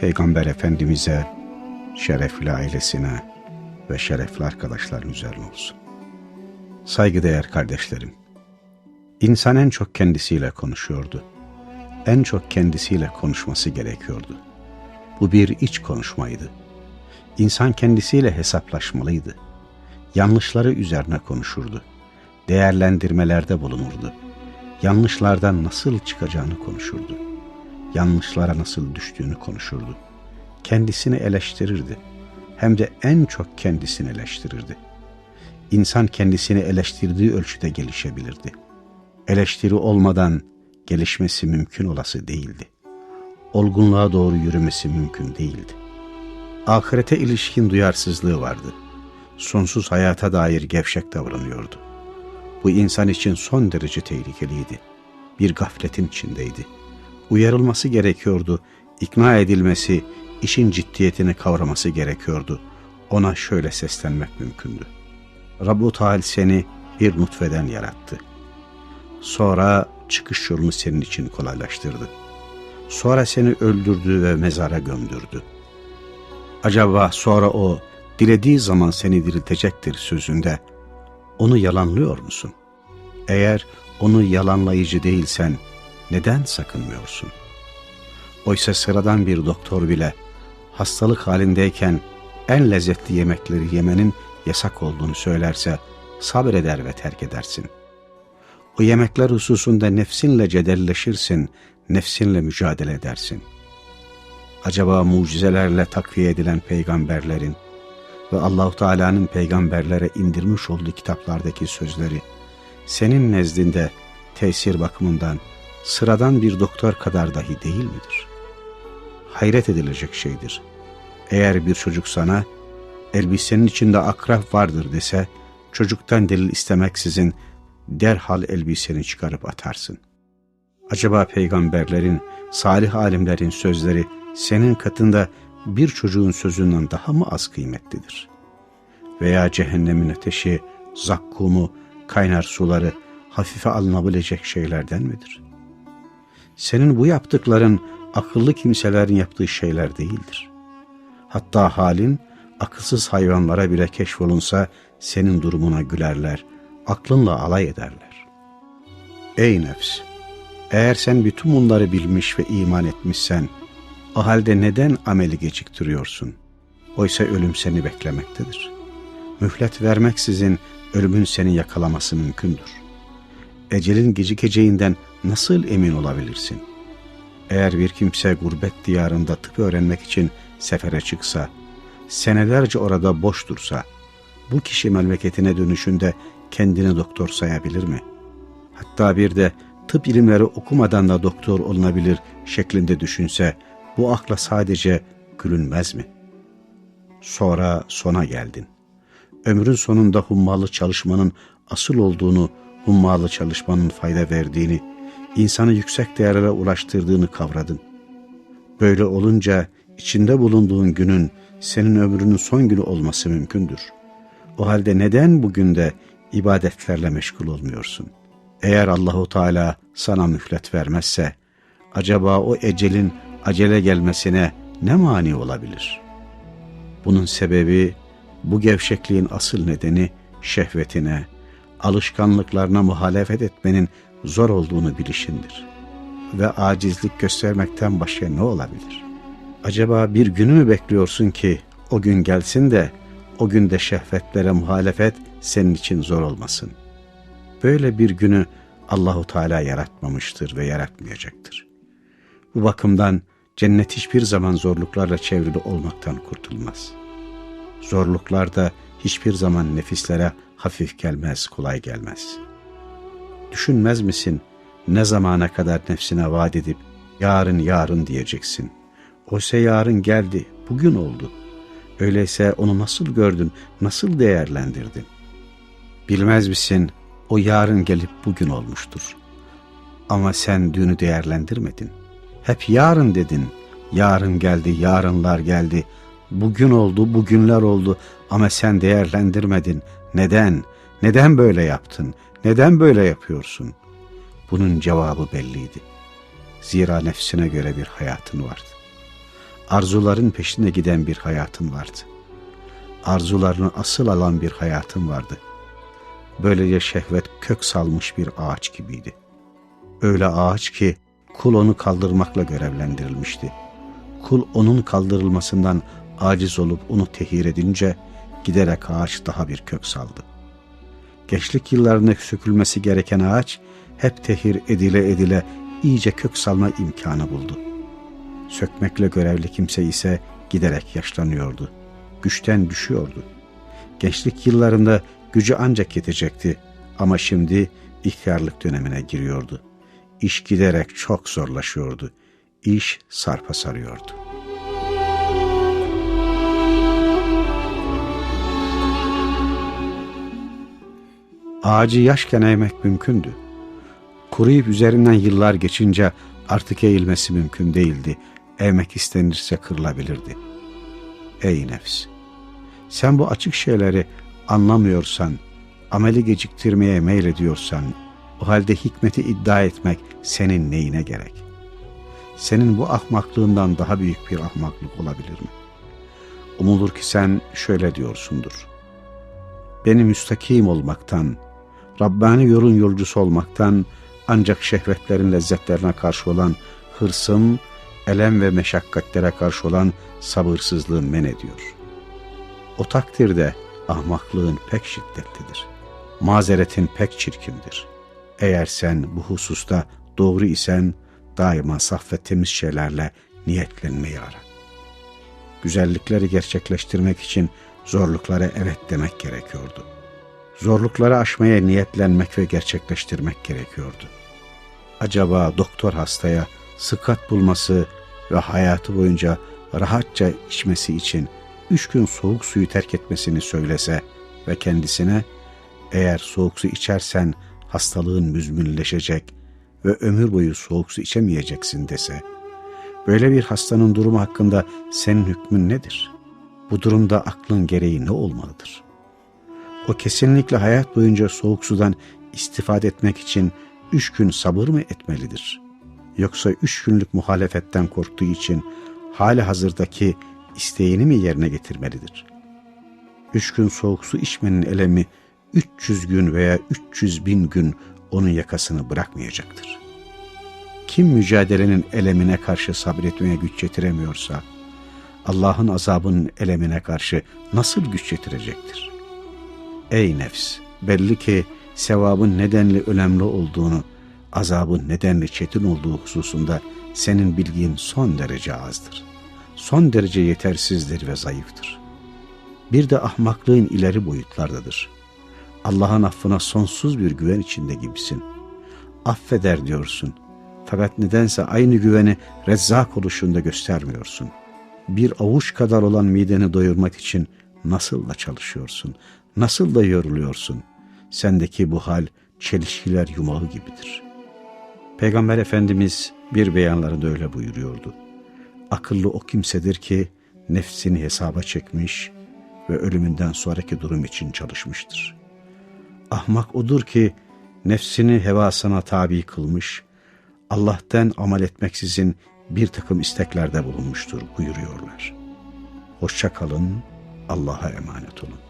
Peygamber Efendimiz'e, şerefli ailesine ve şerefli arkadaşların üzerine olsun. Saygıdeğer kardeşlerim, insan en çok kendisiyle konuşuyordu. En çok kendisiyle konuşması gerekiyordu. Bu bir iç konuşmaydı. İnsan kendisiyle hesaplaşmalıydı. Yanlışları üzerine konuşurdu. Değerlendirmelerde bulunurdu. Yanlışlardan nasıl çıkacağını konuşurdu. Yanlışlara nasıl düştüğünü konuşurdu. Kendisini eleştirirdi. Hem de en çok kendisini eleştirirdi. İnsan kendisini eleştirdiği ölçüde gelişebilirdi. Eleştiri olmadan gelişmesi mümkün olası değildi. Olgunluğa doğru yürümesi mümkün değildi ahirete ilişkin duyarsızlığı vardı. Sonsuz hayata dair gevşek davranıyordu. Bu insan için son derece tehlikeliydi. Bir gafletin içindeydi. Uyarılması gerekiyordu, ikna edilmesi, işin ciddiyetini kavraması gerekiyordu. Ona şöyle seslenmek mümkündü. Rabbu Teala seni bir nutfeden yarattı. Sonra çıkış yolunu senin için kolaylaştırdı. Sonra seni öldürdü ve mezara gömdürdü. Acaba sonra o dilediği zaman seni diriltecektir sözünde onu yalanlıyor musun? Eğer onu yalanlayıcı değilsen neden sakınmıyorsun? Oysa sıradan bir doktor bile hastalık halindeyken en lezzetli yemekleri yemenin yasak olduğunu söylerse sabreder ve terk edersin. O yemekler hususunda nefsinle cedelleşirsin, nefsinle mücadele edersin.'' acaba mucizelerle takviye edilen peygamberlerin ve Allahu Teala'nın peygamberlere indirmiş olduğu kitaplardaki sözleri senin nezdinde tesir bakımından sıradan bir doktor kadar dahi değil midir? Hayret edilecek şeydir. Eğer bir çocuk sana elbisenin içinde akraf vardır dese çocuktan delil istemeksizin derhal elbiseni çıkarıp atarsın. Acaba peygamberlerin, salih alimlerin sözleri senin katında bir çocuğun sözünden daha mı az kıymetlidir? Veya cehennemin ateşi, zakkumu, kaynar suları hafife alınabilecek şeylerden midir? Senin bu yaptıkların akıllı kimselerin yaptığı şeyler değildir. Hatta halin akılsız hayvanlara bile keşfolunsa senin durumuna gülerler, aklınla alay ederler. Ey nefs! Eğer sen bütün bunları bilmiş ve iman etmişsen, o halde neden ameli geciktiriyorsun? Oysa ölüm seni beklemektedir. Mühlet vermeksizin ölümün seni yakalaması mümkündür. Ecelin gecikeceğinden nasıl emin olabilirsin? Eğer bir kimse gurbet diyarında tıp öğrenmek için sefere çıksa, senelerce orada boş dursa, bu kişi memleketine dönüşünde kendini doktor sayabilir mi? Hatta bir de tıp ilimleri okumadan da doktor olunabilir şeklinde düşünse, bu akla sadece gülünmez mi? Sonra sona geldin. Ömrün sonunda hummalı çalışmanın asıl olduğunu, hummalı çalışmanın fayda verdiğini, insanı yüksek değerlere ulaştırdığını kavradın. Böyle olunca içinde bulunduğun günün senin ömrünün son günü olması mümkündür. O halde neden bugün de ibadetlerle meşgul olmuyorsun? Eğer Allahu Teala sana mühlet vermezse, acaba o ecelin acele gelmesine ne mani olabilir? Bunun sebebi, bu gevşekliğin asıl nedeni şehvetine, alışkanlıklarına muhalefet etmenin zor olduğunu bilişindir. Ve acizlik göstermekten başka ne olabilir? Acaba bir günü mü bekliyorsun ki o gün gelsin de o günde şehvetlere muhalefet senin için zor olmasın? Böyle bir günü Allahu Teala yaratmamıştır ve yaratmayacaktır. Bu bakımdan cennet hiçbir zaman zorluklarla çevrili olmaktan kurtulmaz. Zorluklar da hiçbir zaman nefislere hafif gelmez, kolay gelmez. Düşünmez misin ne zamana kadar nefsine vaat edip yarın yarın diyeceksin. Oysa yarın geldi, bugün oldu. Öyleyse onu nasıl gördün, nasıl değerlendirdin? Bilmez misin, o yarın gelip bugün olmuştur. Ama sen dünü değerlendirmedin. Hep yarın dedin. Yarın geldi, yarınlar geldi. Bugün oldu, bugünler oldu ama sen değerlendirmedin. Neden? Neden böyle yaptın? Neden böyle yapıyorsun? Bunun cevabı belliydi. Zira nefsine göre bir hayatın vardı. Arzuların peşine giden bir hayatın vardı. Arzularını asıl alan bir hayatın vardı. Böylece şehvet kök salmış bir ağaç gibiydi. Öyle ağaç ki kul onu kaldırmakla görevlendirilmişti. Kul onun kaldırılmasından aciz olup onu tehir edince giderek ağaç daha bir kök saldı. Gençlik yıllarında sökülmesi gereken ağaç hep tehir edile edile iyice kök salma imkanı buldu. Sökmekle görevli kimse ise giderek yaşlanıyordu. Güçten düşüyordu. Gençlik yıllarında gücü ancak yetecekti ama şimdi ihtiyarlık dönemine giriyordu. İş giderek çok zorlaşıyordu. İş sarpa sarıyordu. Ağacı yaşken eğmek mümkündü. Kuruyup üzerinden yıllar geçince artık eğilmesi mümkün değildi. Eğmek istenirse kırılabilirdi. Ey nefs! Sen bu açık şeyleri anlamıyorsan, ameli geciktirmeye meylediyorsan, o halde hikmeti iddia etmek senin neyine gerek? Senin bu ahmaklığından daha büyük bir ahmaklık olabilir mi? Umulur ki sen şöyle diyorsundur. Benim müstakim olmaktan, Rabbani yolun yolcusu olmaktan, ancak şehvetlerin lezzetlerine karşı olan hırsım, elem ve meşakkatlere karşı olan sabırsızlığım men ediyor. O takdirde ahmaklığın pek şiddetlidir. Mazeretin pek çirkindir. Eğer sen bu hususta doğru isen daima saf ve temiz şeylerle niyetlenmeyi ara. Güzellikleri gerçekleştirmek için zorluklara evet demek gerekiyordu. Zorlukları aşmaya niyetlenmek ve gerçekleştirmek gerekiyordu. Acaba doktor hastaya sıkat bulması ve hayatı boyunca rahatça içmesi için üç gün soğuk suyu terk etmesini söylese ve kendisine eğer soğuk su içersen hastalığın müzminleşecek ve ömür boyu soğuk su içemeyeceksin dese, böyle bir hastanın durumu hakkında senin hükmün nedir? Bu durumda aklın gereği ne olmalıdır? O kesinlikle hayat boyunca soğuk sudan istifade etmek için üç gün sabır mı etmelidir? Yoksa üç günlük muhalefetten korktuğu için hali hazırdaki isteğini mi yerine getirmelidir? Üç gün soğuk su içmenin elemi 300 gün veya 300 bin gün onun yakasını bırakmayacaktır. Kim mücadelenin elemine karşı sabretmeye güç yetiremiyorsa, Allah'ın azabının elemine karşı nasıl güç yetirecektir? Ey nefs! Belli ki sevabın nedenli önemli olduğunu, azabın nedenli çetin olduğu hususunda senin bilgin son derece azdır. Son derece yetersizdir ve zayıftır. Bir de ahmaklığın ileri boyutlardadır. Allah'ın affına sonsuz bir güven içinde gibisin. Affeder diyorsun. Fakat nedense aynı güveni rezzak oluşunda göstermiyorsun. Bir avuç kadar olan mideni doyurmak için nasıl da çalışıyorsun, nasıl da yoruluyorsun. Sendeki bu hal çelişkiler yumağı gibidir. Peygamber Efendimiz bir beyanlarında öyle buyuruyordu. Akıllı o kimsedir ki nefsini hesaba çekmiş ve ölümünden sonraki durum için çalışmıştır. Ahmak odur ki nefsini hevasına tabi kılmış, Allah'tan amel etmeksizin bir takım isteklerde bulunmuştur buyuruyorlar. Hoşça kalın, Allah'a emanet olun.